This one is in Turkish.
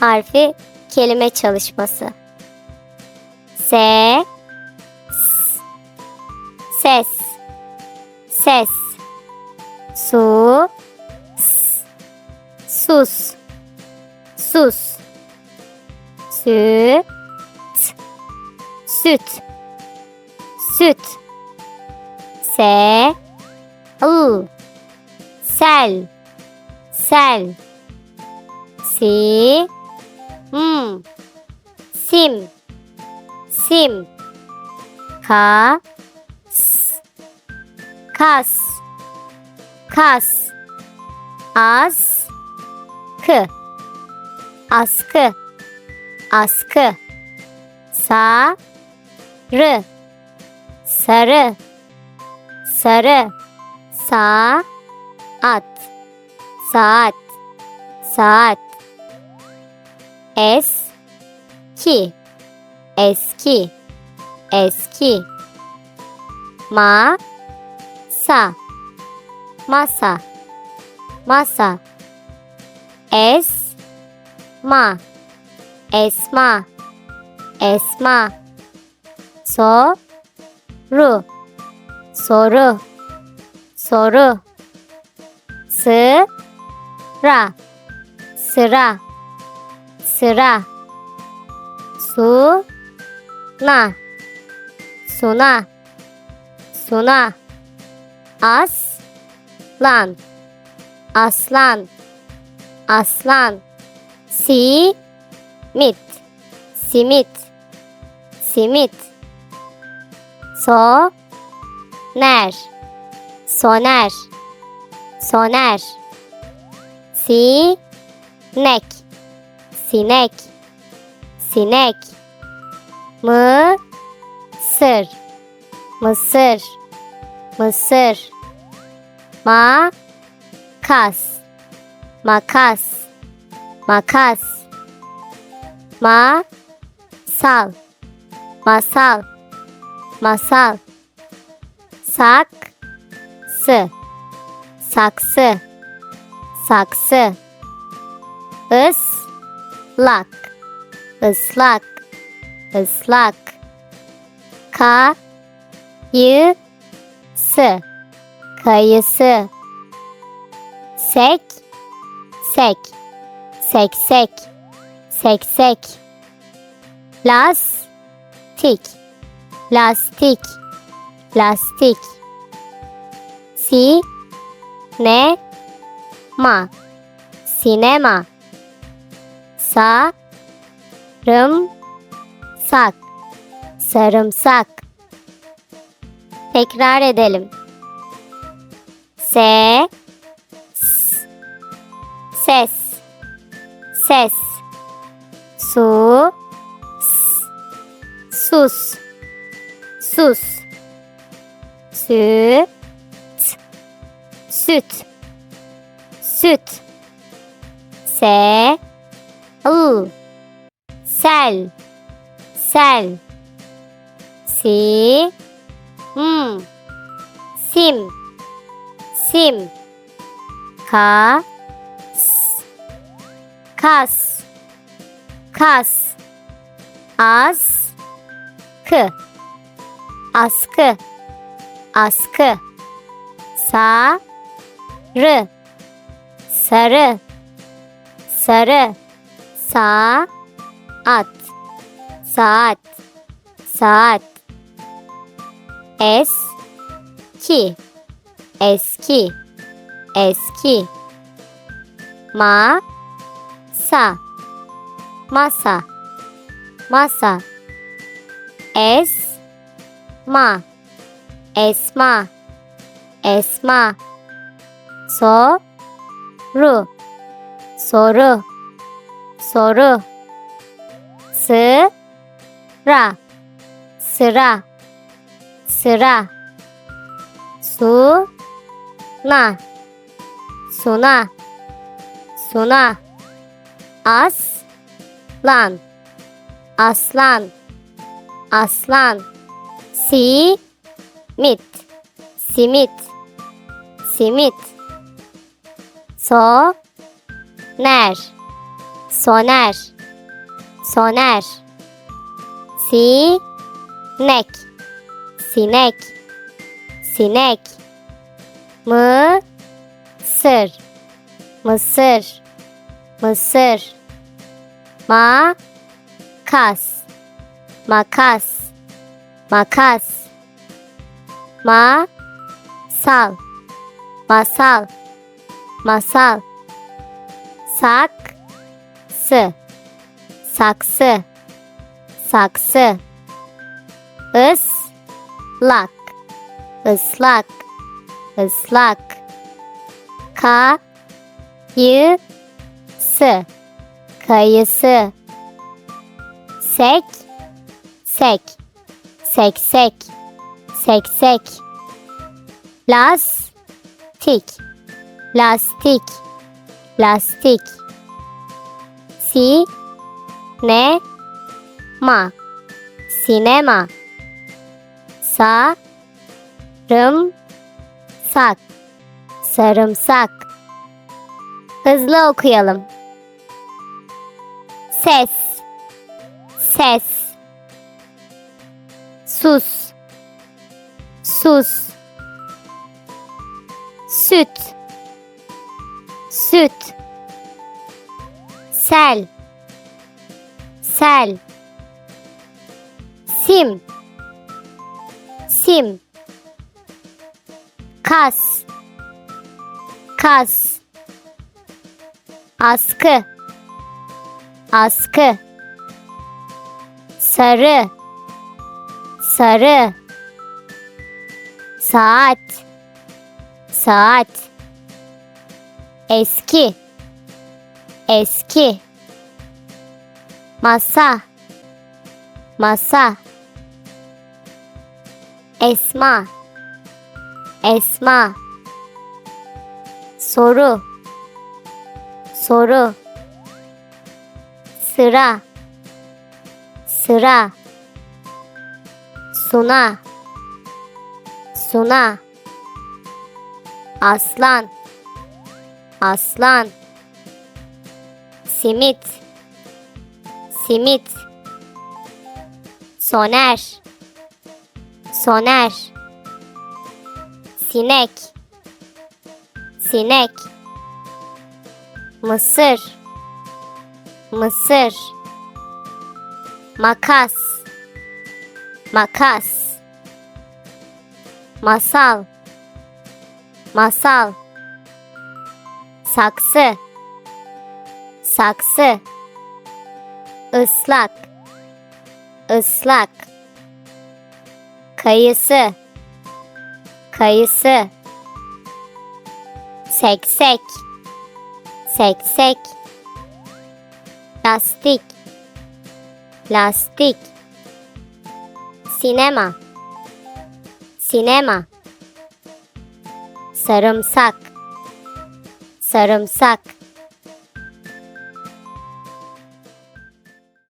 harfi kelime çalışması. S, ses, ses, su, sus, sus, süt, süt, süt, se, ıl, sel, sel, si, m, sim, sim, ka, kas, kas, as, kı, askı, askı, sa, rı, sarı, sarı, sa, at, saat, saat, es, ki, eski, eski, ma, sa, masa, masa, es, ma, esma, esma, so, ru, soru, soru, sıra, sıra, sıra, su, na, suna, suna, as, lan, aslan, aslan, si, mit, simit, simit, so, ner, soner, soner, si, nek, sinek, sinek, mı, sır, mısır, mısır, ma, kas, makas, makas, ma, sal, masal, masal, sak, sı, saksı, saksı, ıslak, ıslak, ıslak, ka, yı, sı, kayısı, sek, sek, seksek, seksek, lastik, lastik, lastik, si, ne, ma, sinema, sa, rım, sak, sarımsak. Tekrar edelim. Se, s, ses, ses, su, sus, sus, süt, süt, süt, se, ıl, sel, sel, si, m, sim, sim, ka, s, kas, kas, az, kı, askı, askı, sa, rı, sarı, sarı, sa, at, saat, saat, es, ki, eski, eski, ma, sa, masa, masa, es, ma, esma, esma, so, ru, soru, soru, sıra, sıra, sıra, su, na, suna, suna, lan, aslan, aslan, si, mit, simit, simit, so, ner, soner, Soner. Sinek. Sinek. Sinek. Mısır. Mısır. Mısır. Makas. Makas. Makas. Masal. Masal. Masal. Saksı. Saksı. Saksı. Islak. Islak. Islak. Kayısı. Kayısı. Sek. Sek. Seksek. Seksek. Lastik. Lastik. Lastik. Si. Ne. Ma. Sinema. Sa. Sak. Sarımsak. Hızlı okuyalım. Ses. Ses. Sus. Sus. Süt. Süt. Sel. Sel. Sim. Sim. Kas. Kas. Askı. Askı. Sarı. Sarı. Saat. Saat. Eski. Eski. Masa. Masa. Esma. Esma. Soru. Soru. Sıra. Sıra. Suna. Suna. Aslan. Aslan. Simit. Simit. Soner. Soner. Sinek. Sinek. Mısır. Mısır. Makas. Makas. Masal. Masal. Saksı. Saksı. Islak. Islak. Kayısı. Kayısı. Seksek. Seksek. Lastik. Lastik. Sinema. Sinema. Sarımsak. Sarımsak.